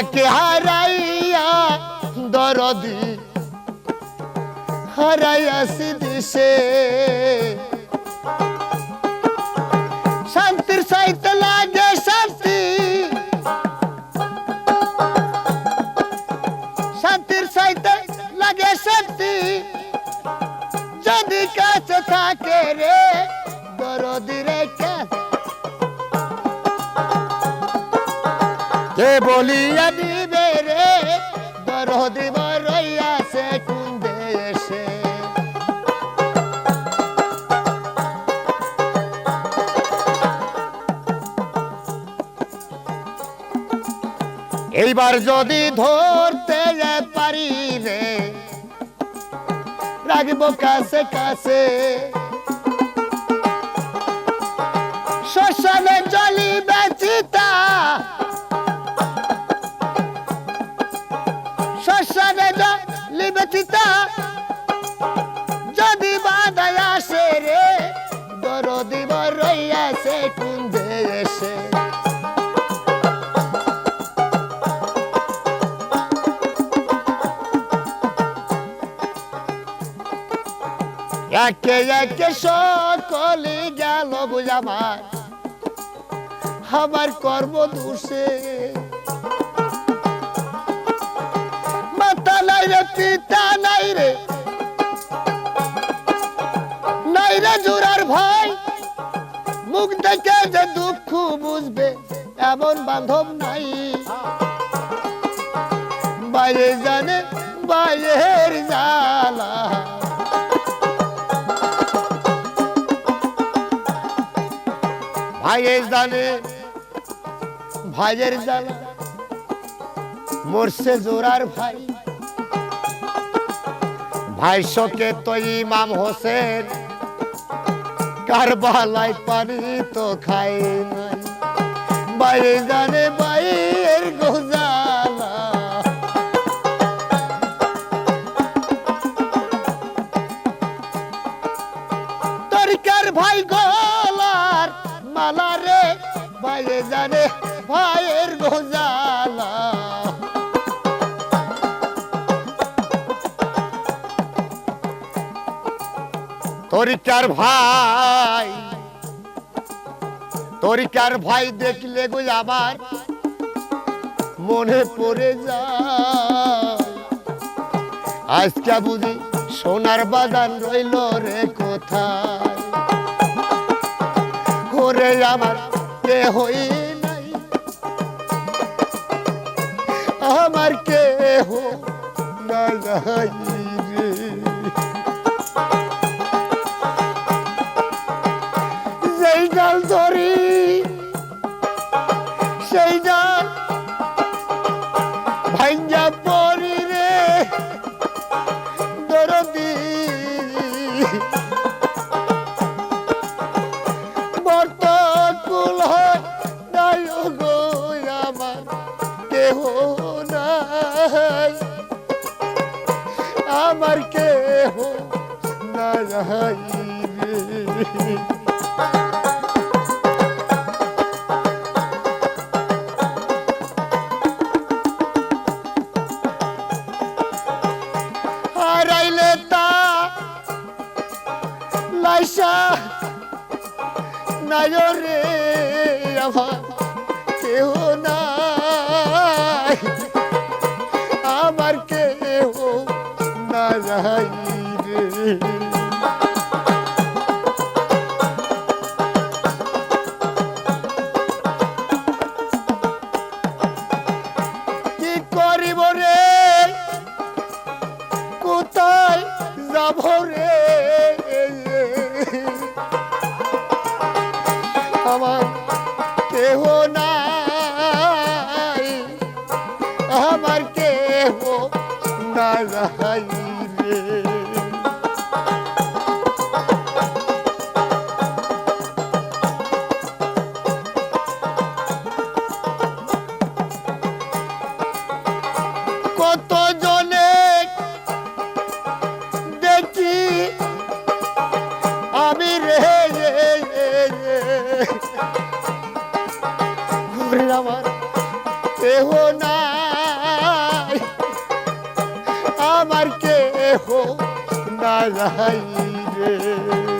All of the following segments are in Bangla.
তোমাকে হারাইয়া দরদি হারাইয়াছি দিশে শান্তির সাইতে লাগে শান্তি। শান্তির সাইতে লাগে শান্তি। যদি কাছে থাকে রে, দরদি রে কে বলিয়া দিবে রে, দরদি বরইয়া সে কুন্দে এসে এইবার যদি ধরতে পারি রে রাখব কাছে কাছে। শ্মশানে জলি বেচিতা বেচিতা যদি বাধায় আসে রে, দরদি রইয়াছে কুন্দে এসে। একে একে সকলে গেল বুঝাবার আমার কর্ম দোষে। পিতা নাই রে। নাই রে জোরার ভাই। মুখ দেখে যে দুঃখ বুঝবে, এমন বান্ধব নাই। বাইরে জানে বাইরের জ্বালা। ভাইয়ের জানে ভাইয়ের জ্বালা। মরছে জোরার ভাই। ভাই শোকে তো ইমাম হোসেন, কারবালায় পানি তো খাই নাই। বাইরে জানে গোজালা। তরিকার ভাই গলার মালা রে, বাইরে জানে ভাইয়ের গোজালা। তরিকার ভাই তরিকার ভাই দেখলে গো আবার মনে পড়ে যায়। আজকে বুঝি সোনার বাগান রইল রে কোথায়? আমার কে হই নাই। আমার কে হো নাই রে। কেহ নাই। আমার কেহ নাই। হারাইলে তা লাইসা নাই রে আমার কেহ নাই। আমার। কেহ নাই আমার কেহ নাই রে।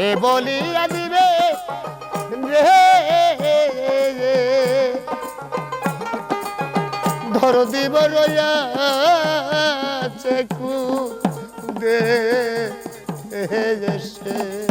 কে বলিয়া দিবে রে ধর দিব রইয়া চেকু দে এসে